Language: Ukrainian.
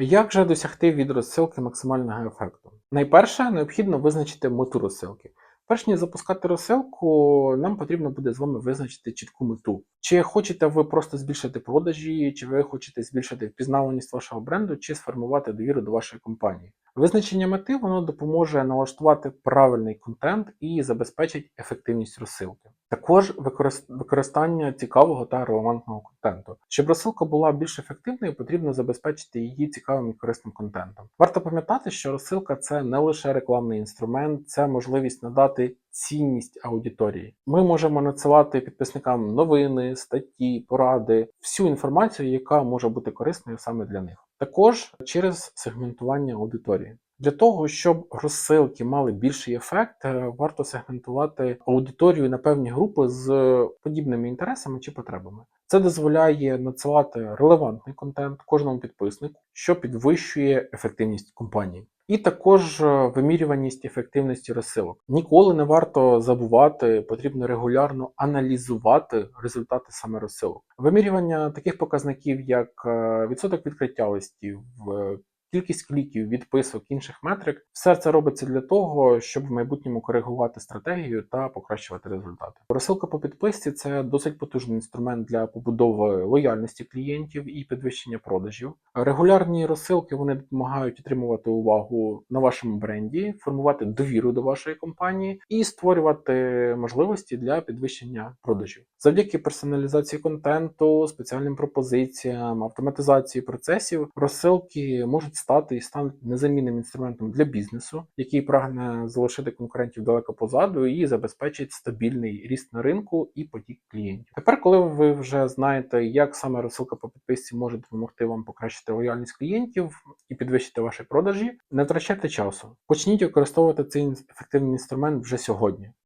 Як же досягти від розсилки максимального ефекту? Найперше необхідно визначити мету розсилки. Перш ніж запускати розсилку, нам потрібно буде з вами визначити чітку мету. Чи хочете ви просто збільшити продажі, чи ви хочете збільшити впізнаваність вашого бренду, чи сформувати довіру до вашої компанії. Визначення мети воно допоможе налаштувати правильний контент і забезпечить ефективність розсилки. Також використ- використання цікавого та релевантного контенту. Щоб розсилка була більш ефективною, потрібно забезпечити її цікавим і корисним контентом. Варто пам'ятати, що розсилка це не лише рекламний інструмент, це можливість надати цінність аудиторії. Ми можемо надсилати підписникам новини, статті, поради, всю інформацію, яка може бути корисною саме для них. Також через сегментування аудиторії. Для того, щоб розсилки мали більший ефект, е, варто сегментувати аудиторію на певні групи з подібними інтересами чи потребами. Це дозволяє надсилати релевантний контент кожному підписнику, що підвищує ефективність компанії. І також е, вимірюваність ефективності розсилок. Ніколи не варто забувати, потрібно регулярно аналізувати результати саме розсилок. Вимірювання таких показників, як е, відсоток відкриття листів, е, кількість кліків, відписок, інших метрик, все це робиться для того, щоб в майбутньому коригувати стратегію та покращувати результати. Розсилка по підписці це досить потужний інструмент для побудови лояльності клієнтів і підвищення продажів. Регулярні розсилки вони допомагають отримувати увагу на вашому бренді, формувати довіру до вашої компанії і створювати можливості для підвищення продажів. Завдяки персоналізації контенту, спеціальним пропозиціям, автоматизації процесів, розсилки можуть стати і стануть незамінним інструментом для бізнесу, який прагне залишити конкурентів далеко позаду і забезпечить стабільний ріст на ринку і потік клієнтів. Тепер, коли ви вже знаєте, як саме розсилка по підписці може допомогти вам покращити лояльність клієнтів і підвищити ваші продажі, не втрачайте часу. Почніть використовувати цей ефективний інструмент вже сьогодні.